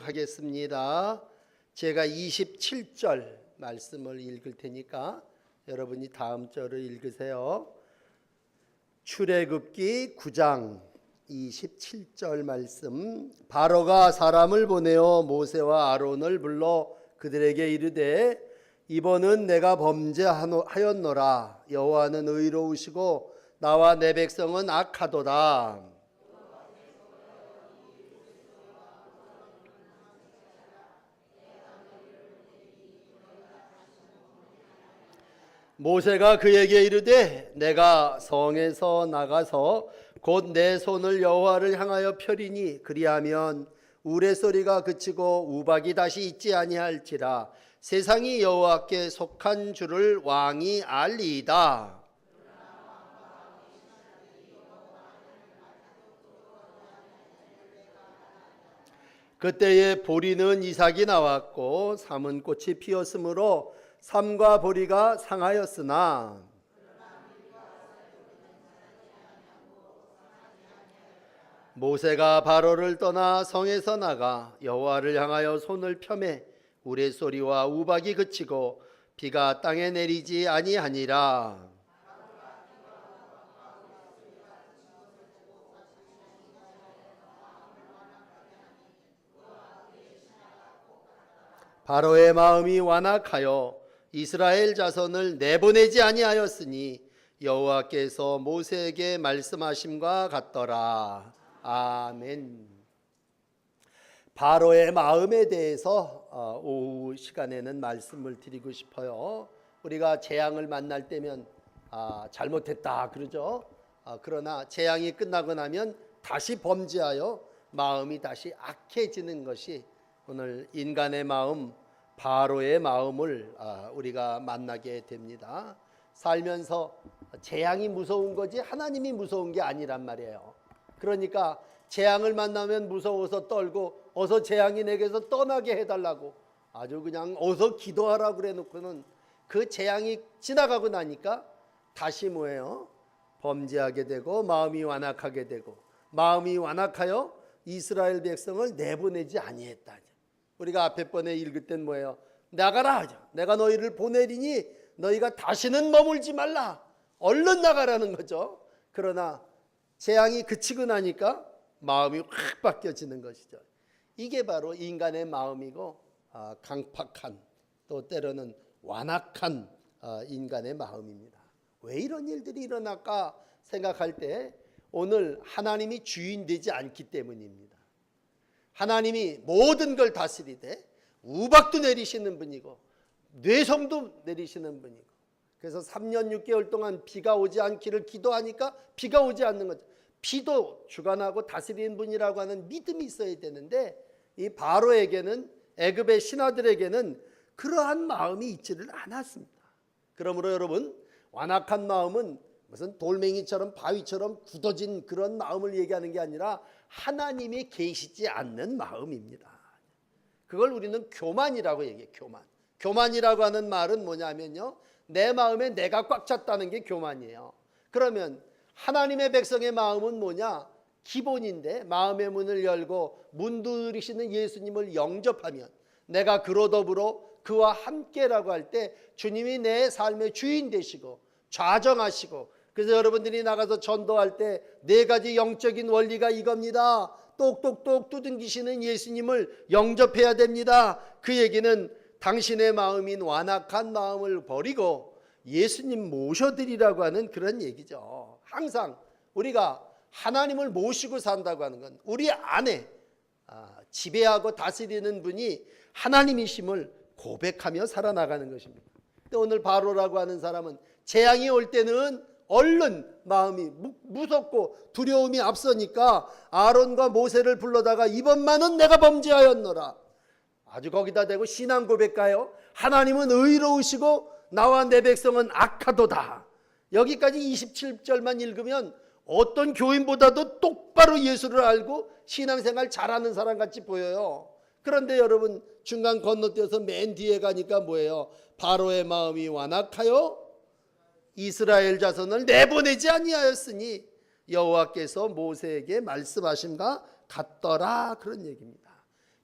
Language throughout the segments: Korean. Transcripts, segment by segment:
하겠습니다. 제가 27절 말씀을 읽을 테니까 여러분이 다음 절을 읽으세요. 출애굽기 9장 27절 말씀 바로가 사람을 보내어 모세와 아론을 불러 그들에게 이르되 이번은 내가 범죄하였노라 여호와는 의로우시고 나와 내 백성은 악하도다 모세가 그에게 이르되 내가 성에서 나가서 곧 내 손을 여호와를 향하여 펴리니 그리하면 우레소리가 그치고 우박이 다시 있지 아니할지라 세상이 여호와께 속한 줄을 왕이 알리이다. 그때에 보리는 이삭이 나왔고 삼은 꽃이 피었으므로 삼과 보리가 상하였으나 모세가 바로를 떠나 성에서 나가 여호와를 향하여 손을 펴매 우레소리와 우박이 그치고 비가 땅에 내리지 아니하니라. 바로의 마음이 완악하여 이스라엘 자손을 내보내지 아니하였으니 여호와께서 모세에게 말씀하심과 같더라. 아멘. 바로의 마음에 대해서 어, 오후 시간에는 말씀을 드리고 싶어요. 우리가 재앙을 만날 때면 아, 잘못했다 그러죠. 아, 그러나 재앙이 끝나고 나면 다시 범죄하여 마음이 다시 악해지는 것이 오늘 인간의 마음 바로의 마음을 아, 우리가 만나게 됩니다. 살면서 재앙이 무서운 거지 하나님이 무서운 게 아니란 말이에요. 그러니까 재앙을 만나면 무서워서 떨고 어서 재앙이 내게서 떠나게 해달라고 아주 그냥 어서 기도하라 그래 놓고는 그 재앙이 지나가고 나니까 다시 뭐예요? 범죄하게 되고 마음이 완악하게 되고 마음이 완악하여 이스라엘 백성을 내보내지 아니했다. 우리가 앞에 번에 읽을 땐 뭐예요? 나가라. 내가 너희를 보내리니 너희가 다시는 머물지 말라. 얼른 나가라는 거죠. 그러나 재앙이 그치고 나니까 마음이 확 바뀌어지는 것이죠. 이게 바로 인간의 마음이고 아, 강팍한 또 때로는 완악한 아, 인간의 마음입니다. 왜 이런 일들이 일어날까 생각할 때 오늘 하나님이 주인 되지 않기 때문입니다. 하나님이 모든 걸 다스리되 우박도 내리시는 분이고 뇌성도 내리시는 분이고 그래서 3년 6개월 동안 비가 오지 않기를 기도하니까 비가 오지 않는 거죠. 비도 주관하고 다스리는 분이라고 하는 믿음이 있어야 되는데 이 바로에게는 애굽의 신하들에게는 그러한 마음이 있지를 않았습니다. 그러므로 여러분 완악한 마음은 무슨 돌멩이처럼 바위처럼 굳어진 그런 마음을 얘기하는 게 아니라 하나님이 계시지 않는 마음입니다. 그걸 우리는 교만이라고 얘기해. 교만. 교만이라고 하는 말은 뭐냐면요. 내 마음에 내가 꽉 찼다는 게 교만이에요. 그러면 하나님의 백성의 마음은 뭐냐? 기본인데 마음의 문을 열고 문두리시는 예수님을 영접하면 내가 그로 더불어 그와 함께라고 할 때 주님이 내 삶의 주인 되시고 좌정하시고 그래서 여러분들이 나가서 전도할 때 네 가지 영적인 원리가 이겁니다. 똑똑똑 두둥기시는 예수님을 영접해야 됩니다. 그 얘기는 당신의 마음인 완악한 마음을 버리고 예수님 모셔드리라고 하는 그런 얘기죠. 항상 우리가 하나님을 모시고 산다고 하는 건 우리 안에 아, 지배하고 다스리는 분이 하나님이심을 고백하며 살아나가는 것입니다. 근데 오늘 바로라고 하는 사람은 재앙이 올 때는 얼른 마음이 무섭고 두려움이 앞서니까 아론과 모세를 불러다가 이번만은 내가 범죄하였노라. 아주 거기다 대고 신앙 고백가요. 하나님은 의로우시고 나와 내 백성은 악하도다. 여기까지 27절만 읽으면 어떤 교인보다도 똑바로 예수를 알고 신앙생활 잘하는 사람 같이 보여요. 그런데 여러분 중간 건너뛰어서 맨 뒤에 가니까 뭐예요? 바로의 마음이 완악하여 이스라엘 자손을 내보내지 아니하였으니 여호와께서 모세에게 말씀하심과 같더라 그런 얘기입니다.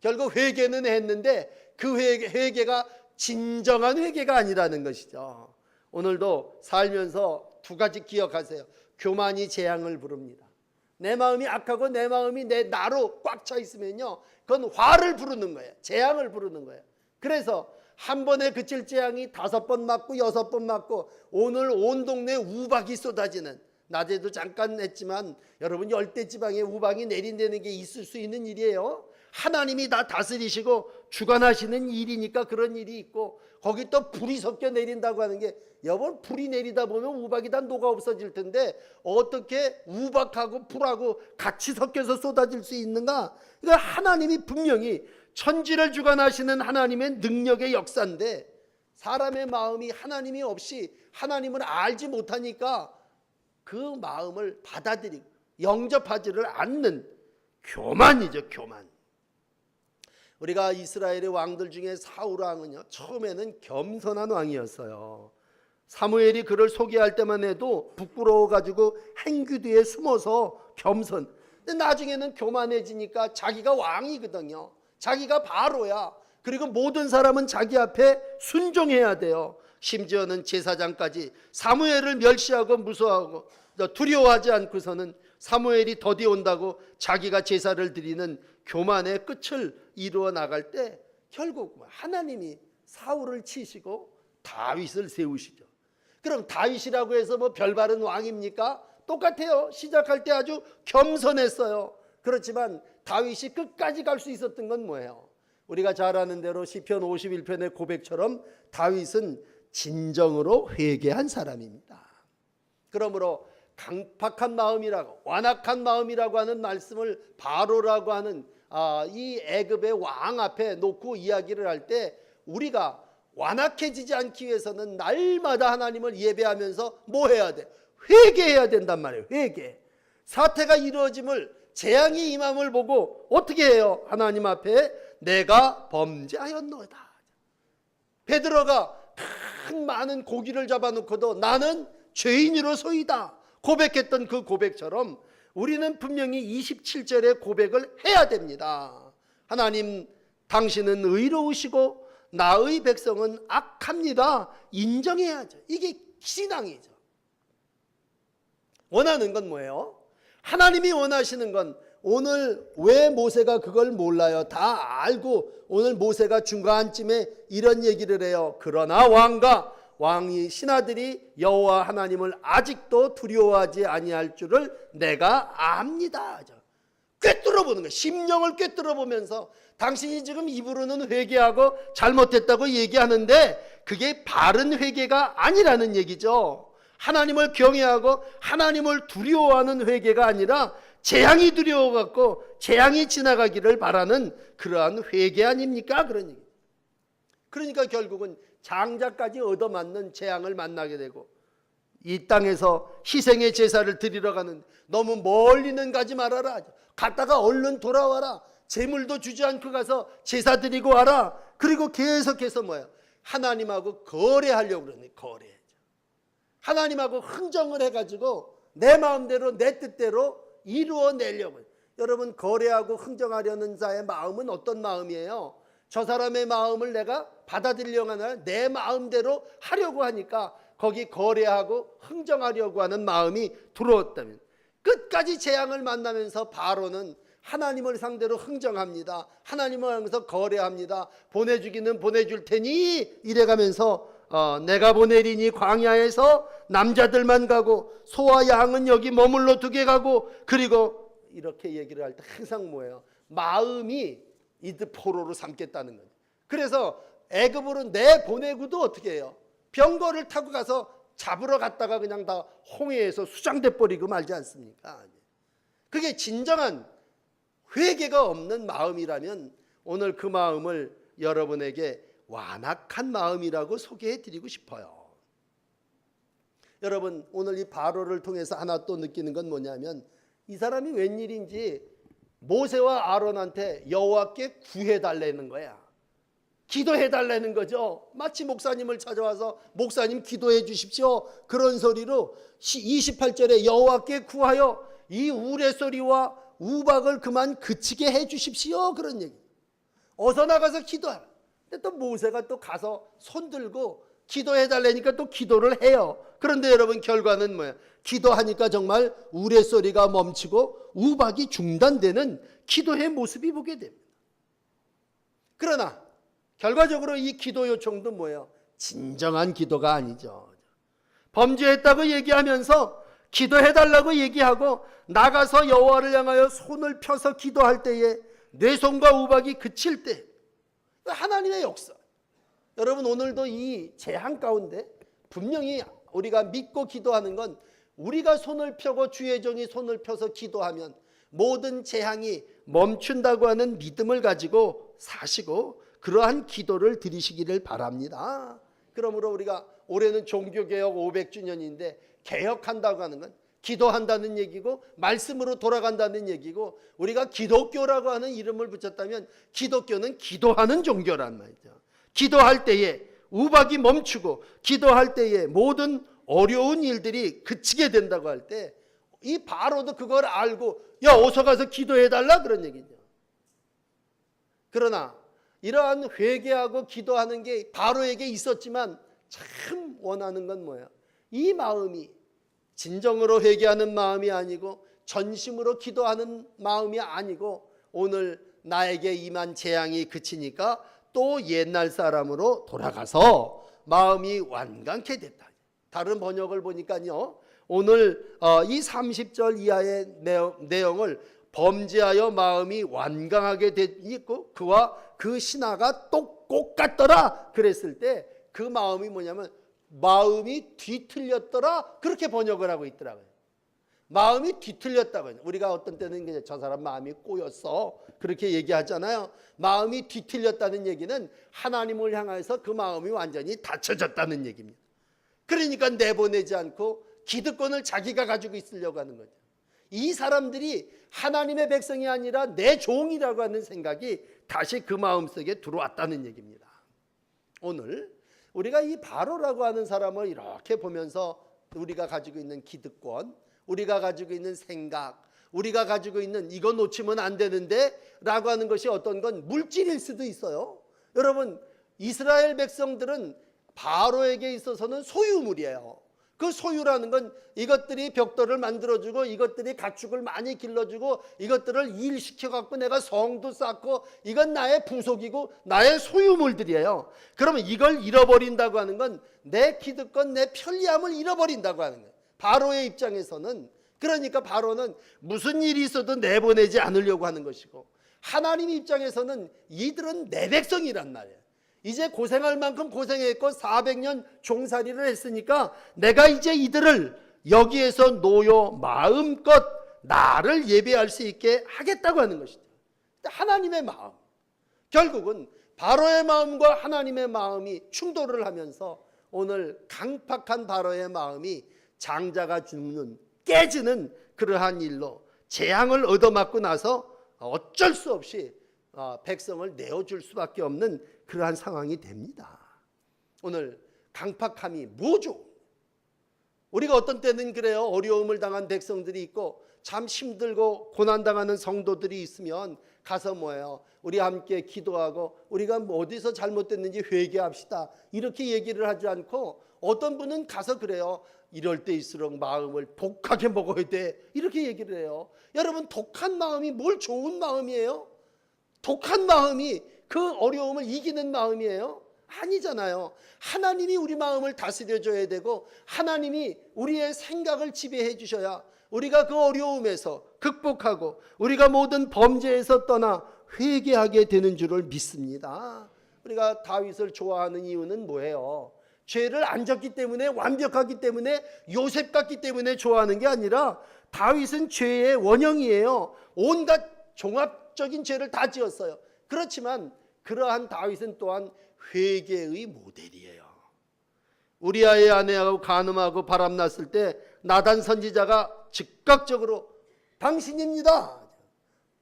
결국 회개는 했는데 그 회개, 회개가 진정한 회개가 아니라는 것이죠. 오늘도 살면서 두 가지 기억하세요. 교만이 재앙을 부릅니다. 내 마음이 악하고 내 마음이 내 나로 꽉 차 있으면요. 그건 화를 부르는 거예요. 재앙을 부르는 거예요. 그래서 한 번에 그칠 재앙이 다섯 번 맞고 여섯 번 맞고 오늘 온 동네 우박이 쏟아지는 낮에도 잠깐 했지만 여러분 열대 지방에 우박이 내린다는 게 있을 수 있는 일이에요. 하나님이 다 다스리시고 주관하시는 일이니까 그런 일이 있고 거기 또 불이 섞여 내린다고 하는 게 여보 불이 내리다 보면 우박이 다 녹아 없어질 텐데 어떻게 우박하고 불하고 같이 섞여서 쏟아질 수 있는가? 이거 하나님이 분명히 천지를 주관하시는 하나님의 능력의 역사인데 사람의 마음이 하나님이 없이 하나님을 알지 못하니까 그 마음을 받아들이고 영접하지를 않는 교만이죠, 교만. 우리가 이스라엘의 왕들 중에 사울 왕은요 처음에는 겸손한 왕이었어요. 사무엘이 그를 소개할 때만 해도 부끄러워 가지고 행규 뒤에 숨어서 겸손. 근데 나중에는 교만해지니까 자기가 왕이거든요. 자기가 바로야. 그리고 모든 사람은 자기 앞에 순종해야 돼요. 심지어는 제사장까지 사무엘을 멸시하고 무서워하고 두려워하지 않고서는 사무엘이 더디 온다고 자기가 제사를 드리는 교만의 끝을 이루어 나갈 때 결국 하나님이 사울을 치시고 다윗을 세우시죠. 그럼 다윗이라고 해서 뭐 별바른 왕입니까? 똑같아요. 시작할 때 아주 겸손했어요. 그렇지만 다윗이 끝까지 갈 수 있었던 건 뭐예요? 우리가 잘 아는 대로 시편 51편의 고백처럼 다윗은 진정으로 회개한 사람입니다. 그러므로 강팍한 마음이라고 완악한 마음이라고 하는 말씀을 바로라고 하는 아, 이 애굽의 왕 앞에 놓고 이야기를 할 때 우리가 완악해지지 않기 위해서는 날마다 하나님을 예배하면서 뭐 해야 돼? 회개해야 된단 말이에요. 회개. 사태가 이루어짐을 재앙이 임함을 보고 어떻게 해요? 하나님 앞에 내가 범죄하였노다. 베드로가 큰 많은 고기를 잡아놓고도 나는 죄인으로소이다. 고백했던 그 고백처럼 우리는 분명히 27절의 고백을 해야 됩니다. 하나님, 당신은 의로우시고 나의 백성은 악합니다. 인정해야죠. 이게 신앙이죠. 원하는 건 뭐예요? 하나님이 원하시는 건 오늘 왜 모세가 그걸 몰라요? 다 알고 오늘 모세가 중간쯤에 이런 얘기를 해요. 그러나 왕과 왕이 신하들이 여호와 하나님을 아직도 두려워하지 아니할 줄을 내가 압니다. 꿰뚫어 보는 거예요. 심령을 꿰뚫어 보면서 당신이 지금 입으로는 회개하고 잘못했다고 얘기하는데 그게 바른 회개가 아니라는 얘기죠. 하나님을 경외하고 하나님을 두려워하는 회개가 아니라 재앙이 두려워 갖고 재앙이 지나가기를 바라는 그러한 회개 아닙니까? 그런 얘기. 그러니까 결국은 장자까지 얻어맞는 재앙을 만나게 되고 이 땅에서 희생의 제사를 드리러 가는 너무 멀리는 가지 말아라. 갔다가 얼른 돌아와라. 재물도 주지 않고 가서 제사 드리고 와라. 그리고 계속해서 뭐야? 하나님하고 거래하려고 그러네. 거래. 하나님하고 흥정을 해가지고 내 마음대로 내 뜻대로 이루어내려고. 여러분 거래하고 흥정하려는 자의 마음은 어떤 마음이에요? 저 사람의 마음을 내가 받아들이려고 하나 내 마음대로 하려고 하니까 거기 거래하고 흥정하려고 하는 마음이 들어왔다면 끝까지 재앙을 만나면서 바로는 하나님을 상대로 흥정합니다. 하나님을 향해서 거래합니다. 보내주기는 보내줄 테니 이래가면서 어, 내가 보내리니 광야에서 남자들만 가고 소와 양은 여기 머물러 두게 가고 그리고 이렇게 얘기를 할 때 항상 뭐예요? 마음이 이드 포로로 삼겠다는 거예요. 그래서 애굽으로 내 보내고도 어떻게 해요? 병거를 타고 가서 잡으러 갔다가 그냥 다 홍해에서 수장돼 버리고 말지 않습니까? 그게 진정한 회개가 없는 마음이라면 오늘 그 마음을 여러분에게 완악한 마음이라고 소개해 드리고 싶어요. 여러분 오늘 이 바로를 통해서 하나 또 느끼는 건 뭐냐면 이 사람이 웬일인지 모세와 아론한테 여호와께 구해 달라는 거야. 기도해 달라는 거죠. 마치 목사님을 찾아와서 목사님 기도해 주십시오. 그런 소리로 28절에 여호와께 구하여 이 우레소리와 우박을 그만 그치게 해 주십시오. 그런 얘기. 어서 나가서 기도하라. 근데 또 모세가 또 가서 손 들고 기도해 달라니까 또 기도를 해요. 그런데 여러분 결과는 뭐예요? 기도하니까 정말 우레소리가 멈추고 우박이 중단되는 기도의 모습이 보게 됩니다. 그러나 결과적으로 이 기도 요청도 뭐예요? 진정한 기도가 아니죠. 범죄했다고 얘기하면서 기도해 달라고 얘기하고 나가서 여호와를 향하여 손을 펴서 기도할 때에 내 손과 우박이 그칠 때 하나님의 역사. 여러분 오늘도 이 재앙 가운데 분명히 우리가 믿고 기도하는 건 우리가 손을 펴고 주의 종이 손을 펴서 기도하면 모든 재앙이 멈춘다고 하는 믿음을 가지고 사시고 그러한 기도를 드리시기를 바랍니다. 그러므로 우리가 올해는 종교개혁 500주년인데 개혁한다고 하는 건 기도한다는 얘기고 말씀으로 돌아간다는 얘기고 우리가 기독교라고 하는 이름을 붙였다면 기독교는 기도하는 종교란 말이죠. 기도할 때에 우박이 멈추고 기도할 때에 모든 어려운 일들이 그치게 된다고 할 때 이 바로도 그걸 알고 야 어서 가서 기도해 달라 그런 얘기죠. 그러나 이러한 회개하고 기도하는 게 바로에게 있었지만 참 원하는 건 뭐야? 이 마음이 진정으로 회개하는 마음이 아니고 전심으로 기도하는 마음이 아니고 오늘 나에게 임한 재앙이 그치니까 또 옛날 사람으로 돌아가서 마음이 완강케 됐다. 다른 번역을 보니까요. 오늘 어, 이 30절 이하의 내용, 내용을 범죄하여 마음이 완강하게 됐고 그와 그 신하가 똑꼭 같더라 그랬을 때 그 마음이 뭐냐면 마음이 뒤틀렸더라 그렇게 번역을 하고 있더라고요. 마음이 뒤틀렸다고요. 우리가 어떤 때는 그냥 저 사람 마음이 꼬였어 그렇게 얘기하잖아요. 마음이 뒤틀렸다는 얘기는 하나님을 향해서 그 마음이 완전히 닫혀졌다는 얘기입니다. 그러니까 내보내지 않고 기득권을 자기가 가지고 있으려고 하는 거죠. 이 사람들이 하나님의 백성이 아니라 내 종이라고 하는 생각이 다시 그 마음속에 들어왔다는 얘기입니다. 오늘 우리가 이 바로라고 하는 사람을 이렇게 보면서 우리가 가지고 있는 기득권, 우리가 가지고 있는 생각, 우리가 가지고 있는 이거 놓치면 안 되는데 라고 하는 것이 어떤 건 물질일 수도 있어요. 여러분, 이스라엘 백성들은 바로에게 있어서는 소유물이에요. 그 소유라는 건 이것들이 벽돌을 만들어주고 이것들이 가축을 많이 길러주고 이것들을 일시켜 갖고 내가 성도 쌓고 이건 나의 부속이고 나의 소유물들이에요. 그러면 이걸 잃어버린다고 하는 건 내 기득권, 내 편리함을 잃어버린다고 하는 거예요. 바로의 입장에서는 그러니까 바로는 무슨 일이 있어도 내보내지 않으려고 하는 것이고 하나님 입장에서는 이들은 내 백성이란 말이에요. 이제 고생할 만큼 고생했고 400년 종살이를 했으니까 내가 이제 이들을 여기에서 노여 마음껏 나를 예배할 수 있게 하겠다고 하는 것이죠. 하나님의 마음. 결국은 바로의 마음과 하나님의 마음이 충돌을 하면서 오늘 강팍한 바로의 마음이 장자가 죽는 깨지는 그러한 일로 재앙을 얻어맞고 나서 어쩔 수 없이 어, 백성을 내어줄 수밖에 없는 그러한 상황이 됩니다. 오늘 강팍함이 뭐죠? 우리가 어떤 때는 그래요. 어려움을 당한 백성들이 있고 참 힘들고 고난당하는 성도들이 있으면 가서 뭐예요? 우리 함께 기도하고 우리가 뭐 어디서 잘못됐는지 회개합시다. 이렇게 얘기를 하지 않고 어떤 분은 가서 그래요. 이럴 때일수록 마음을 독하게 먹어야 돼. 이렇게 얘기를 해요. 여러분 독한 마음이 뭘 좋은 마음이에요? 독한 마음이 그 어려움을 이기는 마음이에요? 아니잖아요. 하나님이 우리 마음을 다스려 줘야 되고 하나님이 우리의 생각을 지배해 주셔야 우리가 그 어려움에서 극복하고 우리가 모든 범죄에서 떠나 회개하게 되는 줄을 믿습니다. 우리가 다윗을 좋아하는 이유는 뭐예요? 죄를 안 졌기 때문에 완벽하기 때문에 요셉 같기 때문에 좋아하는 게 아니라 다윗은 죄의 원형이에요. 온갖 종합적인 죄를 다 지었어요. 그렇지만 그러한 다윗은 또한 회개의 모델이에요. 우리아의 아내하고 간음하고 바람났을 때 나단 선지자가 즉각적으로 당신입니다.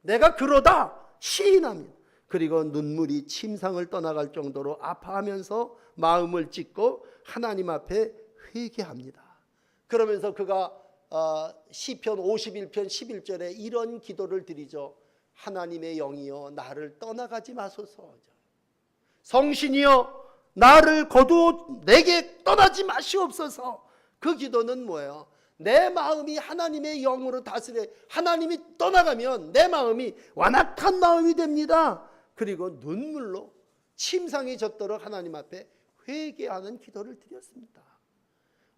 내가 그러다 시인합니다. 그리고 눈물이 침상을 떠나갈 정도로 아파하면서 마음을 찢고 하나님 앞에 회개합니다. 그러면서 그가 어, 시편 51편 11절에 이런 기도를 드리죠. 하나님의 영이여 나를 떠나가지 마소서. 성신이여 나를 거두어 내게 떠나지 마시옵소서. 그 기도는 뭐예요? 내 마음이 하나님의 영으로 다스려 하나님이 떠나가면 내 마음이 완악한 마음이 됩니다. 그리고 눈물로 침상이 젖도록 하나님 앞에 회개하는 기도를 드렸습니다.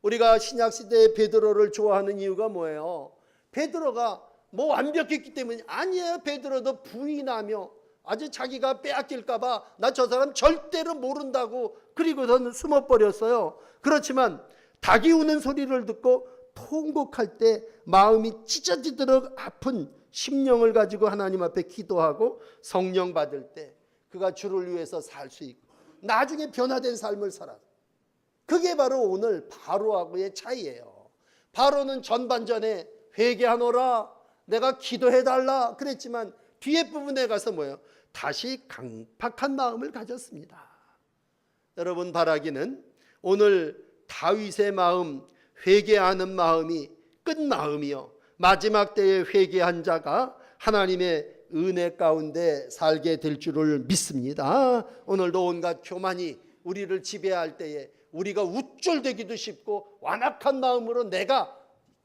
우리가 신약 시대의 베드로를 좋아하는 이유가 뭐예요? 베드로가 뭐 완벽했기 때문에 아니에요. 베드로도 부인하며 아주 자기가 빼앗길까봐 나 저 사람 절대로 모른다고 그리고선 숨어버렸어요. 그렇지만 닭이 우는 소리를 듣고 통곡할 때 마음이 찢어지도록 아픈 심령을 가지고 하나님 앞에 기도하고 성령 받을 때 그가 주를 위해서 살 수 있고 나중에 변화된 삶을 살아. 그게 바로 오늘 바로하고의 차이예요. 바로는 전반전에 회개하노라 내가 기도해 달라 그랬지만 뒤에 부분에 가서 뭐예요? 다시 강팍한 마음을 가졌습니다. 여러분 바라기는 오늘 다윗의 마음 회개하는 마음이 끝 마음이요 마지막 때에 회개한 자가 하나님의 은혜 가운데 살게 될 줄을 믿습니다. 오늘도 온갖 교만이 우리를 지배할 때에 우리가 우쭐대기도 쉽고 완악한 마음으로 내가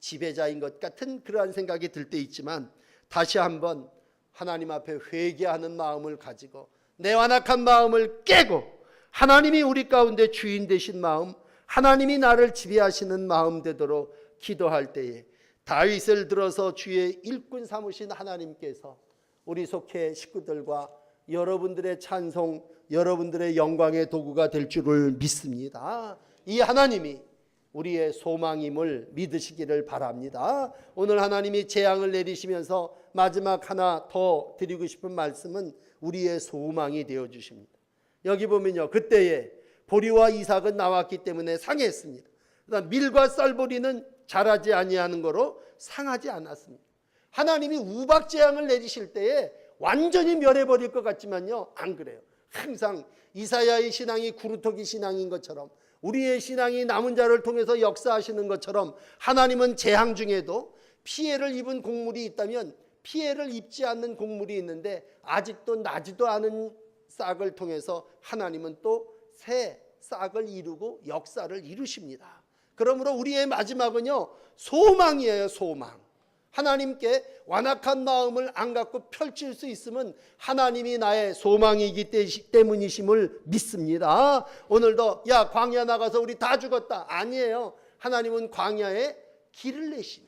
지배자인 것 같은 그러한 생각이 들 때 있지만 다시 한번 하나님 앞에 회개하는 마음을 가지고 내 완악한 마음을 깨고 하나님이 우리 가운데 주인 되신 마음 하나님이 나를 지배하시는 마음 되도록 기도할 때에 다윗을 들어서 주의 일꾼 삼으신 하나님께서 우리 속해 식구들과 여러분들의 찬송, 여러분들의 영광의 도구가 될 줄을 믿습니다. 이 하나님이 우리의 소망임을 믿으시기를 바랍니다. 오늘 하나님이 재앙을 내리시면서 마지막 하나 더 드리고 싶은 말씀은 우리의 소망이 되어 주십니다. 여기 보면요. 그때에 보리와 이삭은 나왔기 때문에 상했습니다. 그다음 밀과 쌀보리는 자라지 아니하는 거로 상하지 않았습니다. 하나님이 우박 재앙을 내리실 때에 완전히 멸해 버릴 것 같지만요. 안 그래요. 항상 이사야의 신앙이 구루토기 신앙인 것처럼 우리의 신앙이 남은 자를 통해서 역사하시는 것처럼 하나님은 재앙 중에도 피해를 입은 곡물이 있다면 피해를 입지 않는 곡물이 있는데 아직도 나지도 않은 싹을 통해서 하나님은 또 새 싹을 이루고 역사를 이루십니다. 그러므로 우리의 마지막은요 소망이에요 소망. 하나님께 완악한 마음을 안 갖고 펼칠 수 있으면 하나님이 나의 소망이기 때문이심을 믿습니다. 오늘도 야 광야 나가서 우리 다 죽었다 아니에요. 하나님은 광야에 길을 내시며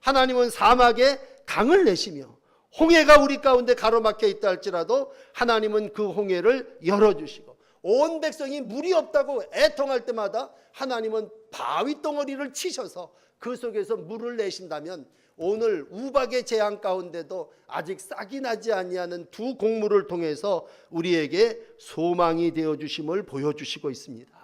하나님은 사막에 강을 내시며 홍해가 우리 가운데 가로막혀 있다 할지라도 하나님은 그 홍해를 열어주시고 온 백성이 물이 없다고 애통할 때마다 하나님은 바위 덩어리를 치셔서 그 속에서 물을 내신다면 오늘 우박의 재앙 가운데도 아직 싹이 나지 아니하는 두 곡물을 통해서 우리에게 소망이 되어 주심을 보여 주시고 있습니다.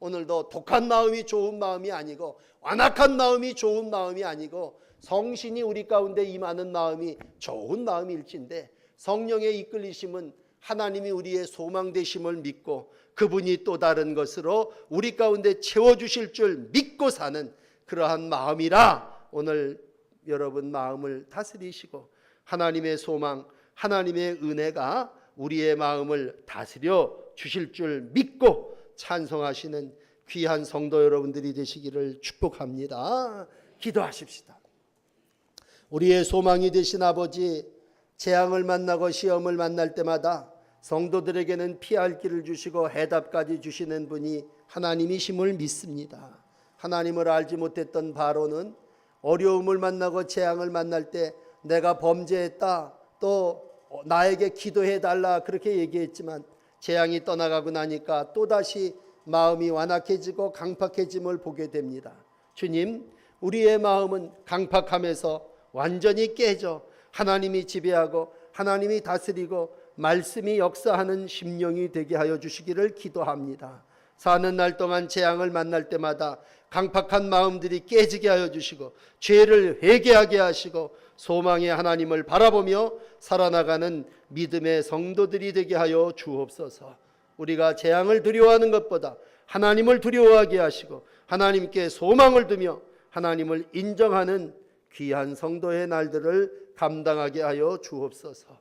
오늘도 독한 마음이 좋은 마음이 아니고 완악한 마음이 좋은 마음이 아니고 성신이 우리 가운데 임하는 마음이 좋은 마음일진데 성령의 이끌리심은 하나님이 우리의 소망 되심을 믿고 그분이 또 다른 것으로 우리 가운데 채워 주실 줄 믿고 사는 그러한 마음이라 오늘 여러분 마음을 다스리시고 하나님의 소망, 하나님의 은혜가 우리의 마음을 다스려 주실 줄 믿고 찬송하시는 귀한 성도 여러분들이 되시기를 축복합니다. 기도하십시다. 우리의 소망이 되신 아버지 재앙을 만나고 시험을 만날 때마다 성도들에게는 피할 길을 주시고 해답까지 주시는 분이 하나님이심을 믿습니다. 하나님을 알지 못했던 바로는 어려움을 만나고 재앙을 만날 때 내가 범죄했다 또 나에게 기도해 달라 그렇게 얘기했지만 재앙이 떠나가고 나니까 또다시 마음이 완악해지고 강팍해짐을 보게 됩니다. 주님, 우리의 마음은 강팍함에서 완전히 깨져 하나님이 지배하고 하나님이 다스리고 말씀이 역사하는 심령이 되게 하여 주시기를 기도합니다. 사는 날 동안 재앙을 만날 때마다 강팍한 마음들이 깨지게 하여 주시고 죄를 회개하게 하시고 소망의 하나님을 바라보며 살아나가는 믿음의 성도들이 되게 하여 주옵소서. 우리가 재앙을 두려워하는 것보다 하나님을 두려워하게 하시고 하나님께 소망을 두며 하나님을 인정하는 귀한 성도의 날들을 감당하게 하여 주옵소서.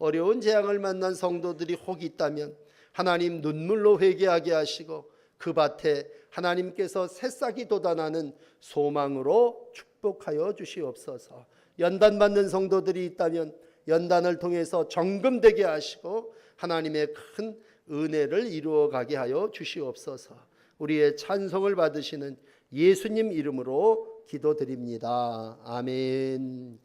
어려운 재앙을 만난 성도들이 혹 있다면 하나님 눈물로 회개하게 하시고 그 밭에 하나님께서 새싹이 돋아나는 소망으로 축복하여 주시옵소서. 연단 받는 성도들이 있다면 연단을 통해서 정금되게 하시고 하나님의 큰 은혜를 이루어 가게 하여 주시옵소서. 우리의 찬송을 받으시는 예수님 이름으로 기도드립니다. 아멘.